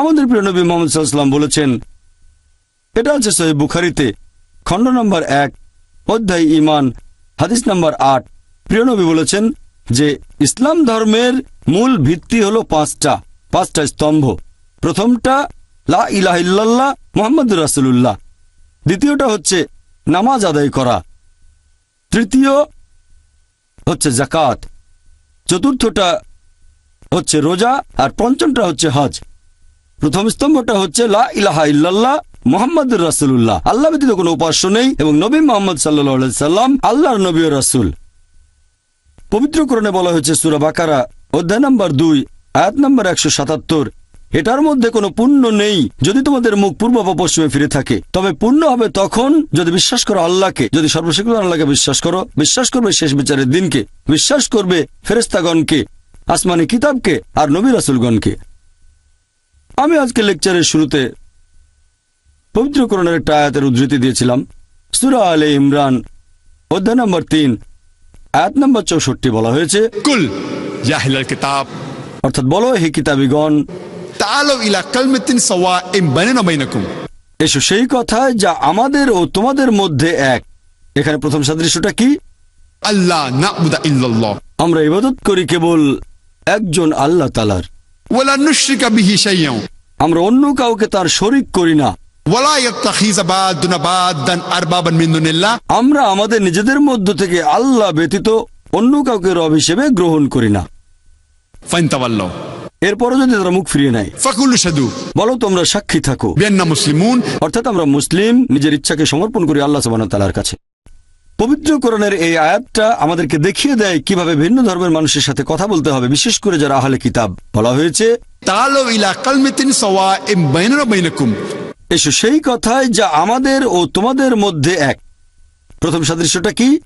আমাদের প্রিয় নবী মোহাম্মদ সাল্লাম বলেছেন, এটা আছে সহি বুখারিতে, খণ্ড নম্বর এক, অধ্যায় ইমান হাদিস নম্বর আট। প্রিয় নবী বলেছেন যে, ইসলাম ধর্মের মূল ভিত্তি হলো পাঁচটা পাঁচটা স্তম্ভ। প্রথমটা, লা ইলাহ ইল্লাল্লাহ মোহাম্মদ রাসুল্লাহ দ্বিতীয়টা হচ্ছে নামাজ আদায় করা। তৃতীয় হচ্ছে জাকাত চতুর্থটা হচ্ছে রোজা, আর পঞ্চমটা হচ্ছে হজ। প্রথম স্তম্ভটা হচ্ছে লা ইলাহা ইল্লাল্লাহ মোহাম্মদুর রাসুল্লাহ আল্লাহ ব্যতীত কোনো উপাস্য নেই এবং নবী মোহাম্মদ সাল্লাহ সাল্লাম আল্লাহর নবী রাসুল। পবিত্রকরণে বলা হয়েছে সুরা বাকারা, অধ্যায় নম্বর দুই, আয়াত নম্বর একশো সাতাত্তর। এটার মধ্যে কোনো পুণ্য নেই যদি তোমাদের মুখ পূর্ব বা পশ্চিমে ফিরে থাকে। তবে পুণ্য হবে তখন যদি বিশ্বাস করো আল্লাহকে, যদি সর্বশিক্ষণ আল্লাহকে বিশ্বাস করো, বিশ্বাস করবে শেষ বিচারের দিনকে, বিশ্বাস করবে ফেরেস্তাগণকে আসমানি কিতাবকে আর নবী রাসুলগণকে। আমি আজকে লেকচারের শুরুতে পবিত্রকরণের একটা আয়াতের উদ্ধৃতি দিয়েছিলাম। সুরা আলে ইমরান অধ্যায় নম্বর তিন আয়াত নম্বর চৌষট্টি বলা হয়েছে কুল ইয়াহিলাল কিতাব। অর্থাৎ বলো হে কিতাবিগণ তাআলু ইলা কালমাতিন সাওয়াইম বাইনানা বাইনাকুম। এসো সেই কথা যা আমাদের ও তোমাদের মধ্যে এক। এখানে প্রথম সাদৃশ্যটা কি? আল্লাহ নাবুদা ইল্লাল্লাহ। আমরা ইবাদত করি কেবল একজন আল্লাহ তালার ওয়ালা নুশরিকা বিহি শাইয়্যাও আমরা অন্য কাউকে তার শরিক করি না। আমরা আমাদের নিজেদের মধ্য থেকে আল্লাহ ব্যতীত অন্য কাউকে রব হিসেবে গ্রহণ করি না। এরপরও যদি তারা মুখ ফিরিয়ে নেয় ফাকুল সাধু বলো তোমরা সাক্ষী থাকো। বেন্না মুসলিমুন। অর্থাৎ আমরা মুসলিম নিজের ইচ্ছাকে সমর্পণ করি আল্লাহ সুবাহতালার কাছে। পবিত্র কোরআনের এই আয়াতটা আমাদেরকে দেখিয়ে দেয় কীভাবে ভিন্ন ধর্মের মানুষের সাথে কথা বলতে হবে বিশেষ করে যারা আহলে কিতাব। বলা হয়েছে এসো সেই কথায় যা আমাদের ও তোমাদের মধ্যে এক। প্রথম সাদৃশ্যটা কি?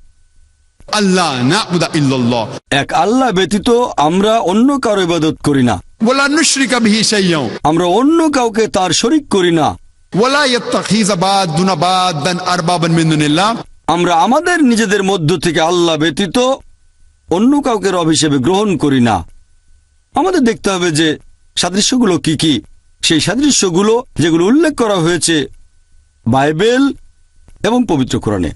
আল্লাহ না এক আল্লাহ ব্যতীত আমরা অন্য কারও ইবাদত করি না। আমরা অন্য কাউকে তার শরিক করি না। আমরা আমাদের নিজেদের মধ্য থেকে আল্লাহ ব্যতীত অন্য কাউকে রব হিসেবে গ্রহণ করি না। আমাদের দেখতে হবে যে সাদৃশ্যগুলো কি কি? সেই সাদৃশ্যগুলো যেগুলো উল্লেখ করা হয়েছে বাইবেল এবং পবিত্র কোরআনে।